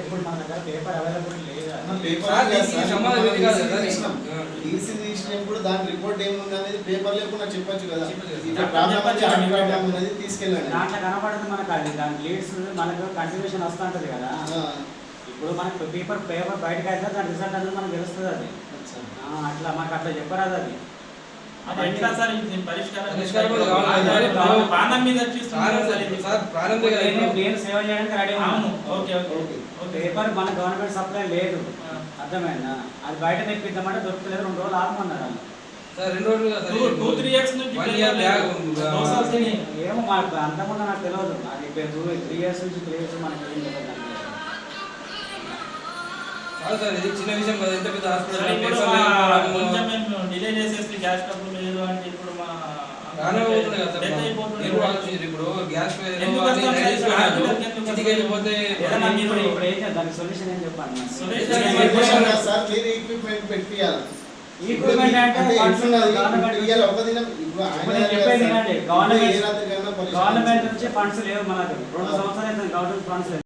ఇప్పుడు మన దగ్గర పేపర్ అవైలబుల్. ఈసీ తీసినప్పుడు దాని రిపోర్ట్ ఏముంది అనేది పేపర్ లేకుండా చెప్పొచ్చు కదా. ఉన్నది తీసుకెళ్ళండి. దాంట్లో కనపడుతుంది మనకు అది. దాని లీడ్స్ మనకు కంటిన్యూషన్ వస్తూ ఉంటుంది కదా. ఇప్పుడు మనకు పేపర్ పేపర్ బయటకు అయితే దాని రిజల్ట్ అనేది మనకు తెలుస్తుంది అది. అట్లా మనకు అట్లా చెప్పరాదు అది. పేపర్ మన గవర్నమెంట్ సప్లై లేదు. ఆ. అర్థమైందా? అది బయట తెప్పిద్దామంటే దొరుకుతలేదు. రెండు రోజులు ఆగమన్నారు. ఏమో మాకు అంతకుముందు నాకు తెలియదు. అది త్రీ ఇయర్స్ నుంచి త్రీ ఇయర్స్ మనకి కాదు సార్ ఇది చిన్న విషయం కదా ఎంత పెద్ద సార్ హాస్పిటల్ ఇప్పుడు పేపర్ మా లేకపోవడము. కొంచెం మేము డిలే చేసేసి గ్యాస్ ట్రబుల్ లేదు అంటే ఇప్పుడు మా పోతుంది కదా సార్. మీరు. ఇప్పుడు గ్యాస్? ఇంటికి వెళ్ళిపోతే ఇప్పుడు ఏం దానికి సొల్యూషన్ ఏం? Solution సార్, మీరు ఎక్విప్మెంట్ పెట్టియాలి? గవర్నమెంట్ నుంచి ఫండ్స్ లేవు మనకు రెండు సంవత్సరాలు గవర్నమెంట్ ఫండ్స్ లేవు